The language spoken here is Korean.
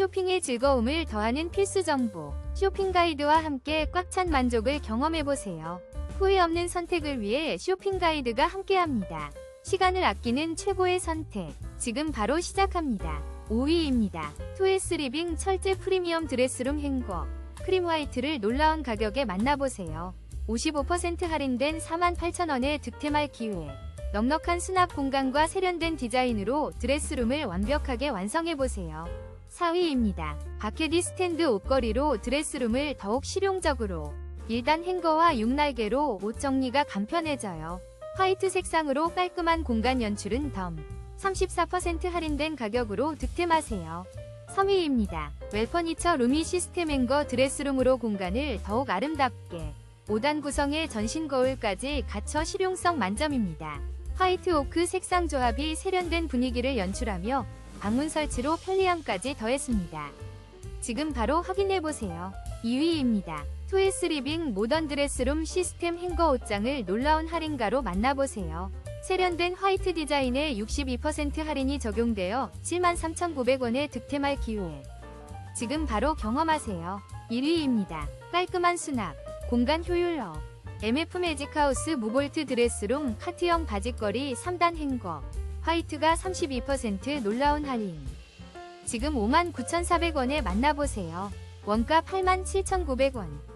쇼핑의 즐거움을 더하는 필수 정보. 쇼핑 가이드와 함께 꽉 찬 만족을 경험해보세요. 후회 없는 선택을 위해 쇼핑 가이드가 함께합니다. 시간을 아끼는 최고의 선택. 지금 바로 시작합니다. 5위입니다. 투에스 리빙 철제 프리미엄 드레스룸 행거. 크림 화이트를 놀라운 가격에 만나보세요. 55% 할인된 48,000원에 득템할 기회. 넉넉한 수납 공간과 세련된 디자인으로 드레스룸을 완벽하게 완성해보세요. 4위입니다. 바케디 스탠드 옷걸이로 드레스룸을 더욱 실용적으로 1단 행거와 6날개로 옷 정리가 간편해져요. 화이트 색상으로 깔끔한 공간 연출은 덤. 34% 할인된 가격으로 득템하세요. 3위입니다. 웰퍼니처 루미 시스템 행거 드레스룸으로 공간을 더욱 아름답게 5단 구성의 전신 거울까지 갖춰 실용성 만점입니다. 화이트 오크 색상 조합이 세련된 분위기를 연출하며 방문 설치로 편리함까지 더했습니다. 지금 바로 확인해보세요. 2위입니다. 투에스 리빙 모던 드레스룸 시스템 행거 옷장을 놀라운 할인가로 만나보세요. 세련된 화이트 디자인에 62% 할인이 적용되어 73,900원에 득템할 기회. 지금 바로 경험하세요. 1위입니다. 깔끔한 수납, 공간 효율업. MF 매직하우스 무볼트 드레스룸 카트형 바지거리 3단 행거. 화이트가 32% 놀라운 할인. 지금 59,400원에 만나보세요. 원가 87,900원.